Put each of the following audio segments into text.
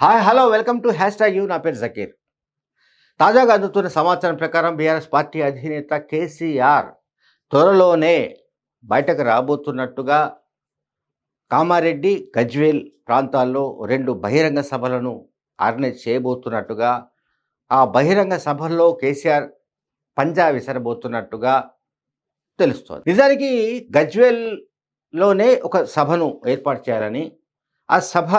Hi hello welcome to hashtag you. నా పేరు జకీర్. తాజాగా అందుతున్న సమాచారం ప్రకారం బీఆర్ఎస్ పార్టీ అధినేత కేసీఆర్ త్వరలోనే బయటకు రాబోతున్నట్టుగా కామారెడ్డి గజ్వేల్ ప్రాంతాల్లో రెండు బహిరంగ సభలను ఆర్గనైజ్ చేయబోతున్నట్టుగా ఆ బహిరంగ సభల్లో కేసీఆర్ పంజా విసరబోతున్నట్టుగా తెలుస్తోంది. నిజానికి గజ్వేల్లోనే ఒక సభను ఏర్పాటు చేయాలని ఆ సభ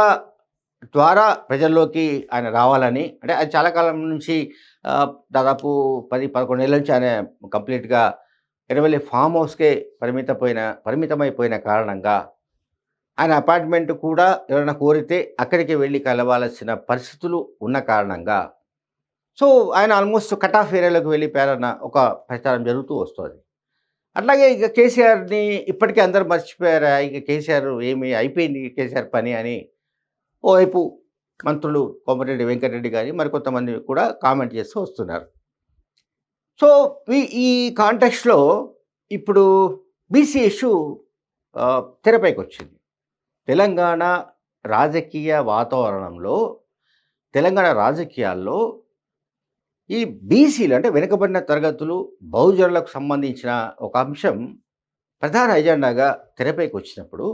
ద్వారా ప్రజల్లోకి ఆయన రావాలని అంటే అది చాలా కాలం నుంచి దాదాపు పది పదకొండు ఏళ్ళ నుంచి ఆయన కంప్లీట్గా ఎడవల్లి ఫామ్ హౌస్కే పరిమితపోయిన పరిమితమైపోయిన కారణంగా ఆయన అపార్ట్మెంట్ కూడా ఎవరైనా కోరితే అక్కడికి వెళ్ళి కలవాల్సిన పరిస్థితులు ఉన్న కారణంగా. సో ఆయన ఆల్మోస్ట్ కట్ ఆఫ్ ఏరియాలోకి వెళ్ళిపోయారన్న ఒక ప్రచారం జరుగుతూ వస్తుంది. అట్లాగే ఇక కేసీఆర్ని ఇప్పటికే అందరూ మర్చిపోయారా? ఇక కేసీఆర్ ఏమి అయిపోయింది? కేసీఆర్ పని అని ఓవైపు మంత్రులు కోమటిరెడ్డి వెంకటరెడ్డి గారి మరికొంతమంది కూడా కామెంట్ చేస్తూ వస్తున్నారు. సో ఈ ఈ కాంటెక్స్లో ఇప్పుడు బీసీ ఇష్యూ తెరపైకి వచ్చింది తెలంగాణ రాజకీయ వాతావరణంలో తెలంగాణ రాజకీయాల్లో ఈ బీసీలు అంటే వెనుకబడిన తరగతులు బహుజనులకు సంబంధించిన ఒక అంశం ప్రధాన ఎజెండాగా తెరపైకి వచ్చినప్పుడు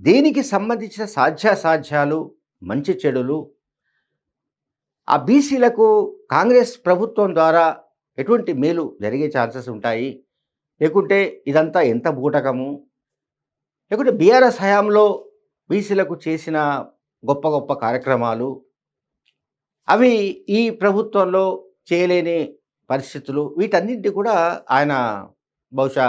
దీనికి సంబంధించిన సాధ్యాసాధ్యాలు మంచి చెడులు? ఆ బీసీలకు కాంగ్రెస్ ప్రభుత్వం ద్వారా ఎటువంటి మేలు జరిగే ఛాన్సెస్ ఉంటాయి? లేకుంటే ఇదంతా ఎంత బూటకము? లేకుంటే బీఆర్ఎస్ హయాంలో బీసీలకు చేసిన గొప్ప గొప్ప కార్యక్రమాలు? అవి ఈ ప్రభుత్వంలో చేయలేని పరిస్థితులు వీటన్నింటి కూడా ఆయన బహుశా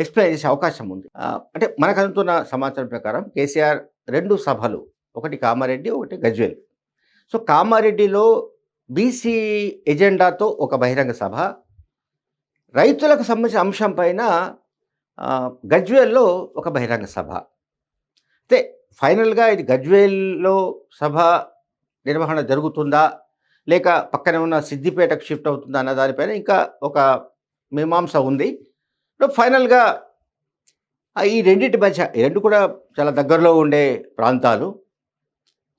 ఎక్స్ప్లెయిన్ చేసే అవకాశం ఉంది. అంటే మనకు అందుతున్న సమాచారం ప్రకారం కేసీఆర్ రెండు సభలు ఒకటి కామారెడ్డి ఒకటి గజ్వేల్. సో కామారెడ్డిలో బీసీ ఎజెండాతో ఒక బహిరంగ సభ రైతులకు సంబంధించిన అంశం పైన గజ్వేల్లో ఒక బహిరంగ సభ. అయితే ఫైనల్గా ఇది గజ్వేల్లో సభ నిర్వహణ జరుగుతుందా? లేక పక్కనే ఉన్న సిద్దిపేటకు షిఫ్ట్ అవుతుందా? అన్న దానిపైన ఇంకా ఒక మీమాంస ఉంది. ఫైనల్గా ఈ రెండింటి మధ్య రెండు కూడా చాలా దగ్గరలో ఉండే ప్రాంతాలు.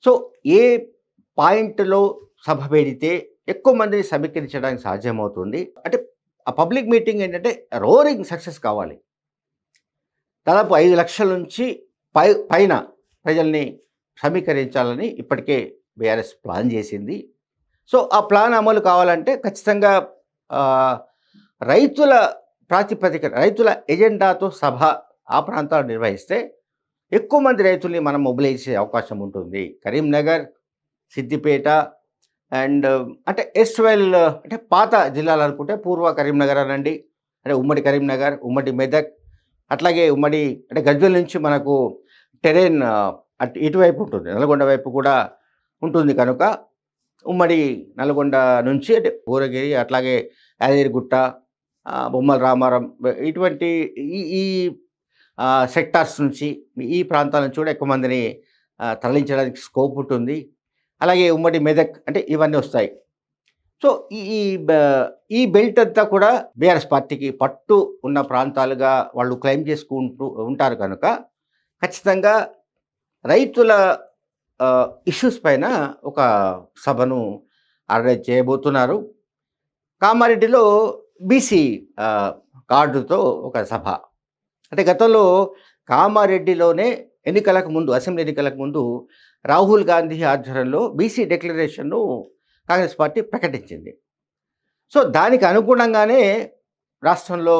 సో ఏ పాయింట్లో సభ పెడితే ఎక్కువ మందిని సమీకరించడానికి సాధ్యమవుతుంది? అంటే ఆ పబ్లిక్ మీటింగ్ ఏంటంటే రోరింగ్ సక్సెస్ కావాలి. దాదాపు ఐదు లక్షల నుంచి పై పైన ప్రజల్ని సమీకరించాలని ఇప్పటికే బీఆర్ఎస్ ప్లాన్ చేసింది. సో ఆ ప్లాన్ అమలు కావాలంటే ఖచ్చితంగా రైతుల ప్రాతిపదిక రైతుల ఎజెండాతో సభ ఆ ప్రాంతాలు నిర్వహిస్తే ఎక్కువ మంది రైతుల్ని మనం మొబిలైజ్ చేసే అవకాశం ఉంటుంది. కరీంనగర్ సిద్దిపేట అండ్ అంటే ఎస్ట్వెల్ అంటే పాత జిల్లాలు అనుకుంటే పూర్వ కరీంనగర్ అనండి అంటే ఉమ్మడి కరీంనగర్ ఉమ్మడి మెదక్ అట్లాగే ఉమ్మడి అంటే గజ్వెల్ నుంచి మనకు టెరెన్ అటు ఇటువైపు ఉంటుంది. నల్గొండ వైపు కూడా ఉంటుంది కనుక ఉమ్మడి నల్గొండ నుంచి అంటే ఊరగిరి అట్లాగే యాదగిరిగుట్ట బొమ్మల రామారం ఇటువంటి ఈ ఈ సెక్టార్స్ నుంచి ఈ ప్రాంతాల నుంచి కూడా ఎక్కువ మందిని తరలించడానికి స్కోప్ ఉంటుంది. అలాగే ఉమ్మడి మెదక్ అంటే ఇవన్నీ వస్తాయి. సో ఈ ఈ బ- ఈ బెల్ట్ అంతా కూడా బీఆర్ఎస్ పార్టీకి పట్టు ఉన్న ప్రాంతాలుగా వాళ్ళు క్లెయిమ్ చేసుకుంటూ ఉంటారు కనుక ఖచ్చితంగా రైతుల ఇష్యూస్ పైన ఒక సభను ఆర్గనైజ్ చేయబోతున్నారు. కామారెడ్డిలో బీసీ కార్డుతో ఒక సభ. అంటే గతంలో కామారెడ్డిలోనే ఎన్నికలకు ముందు అసెంబ్లీ ఎన్నికలకు ముందు రాహుల్ గాంధీ ఆధ్వర్యంలో బీసీ డిక్లరేషన్ను కాంగ్రెస్ పార్టీ ప్రకటించింది. సో దానికి అనుగుణంగానే రాష్ట్రంలో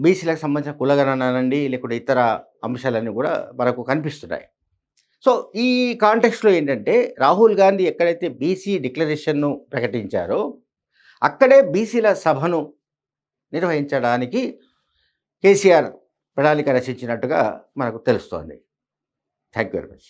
బీసీలకు సంబంధించిన కులగణనండి లేకుంటే ఇతర అంశాలన్నీ కూడా మనకు కనిపిస్తున్నాయి. సో ఈ కాంటెక్స్లో ఏంటంటే రాహుల్ గాంధీ ఎక్కడైతే బీసీ డిక్లరేషన్ను ప్రకటించారో అక్కడే బీసీల సభను నిర్వహించడానికి కేసీఆర్ ప్రణాళిక రచించినట్టుగా మనకు తెలుస్తోంది. Thank you very much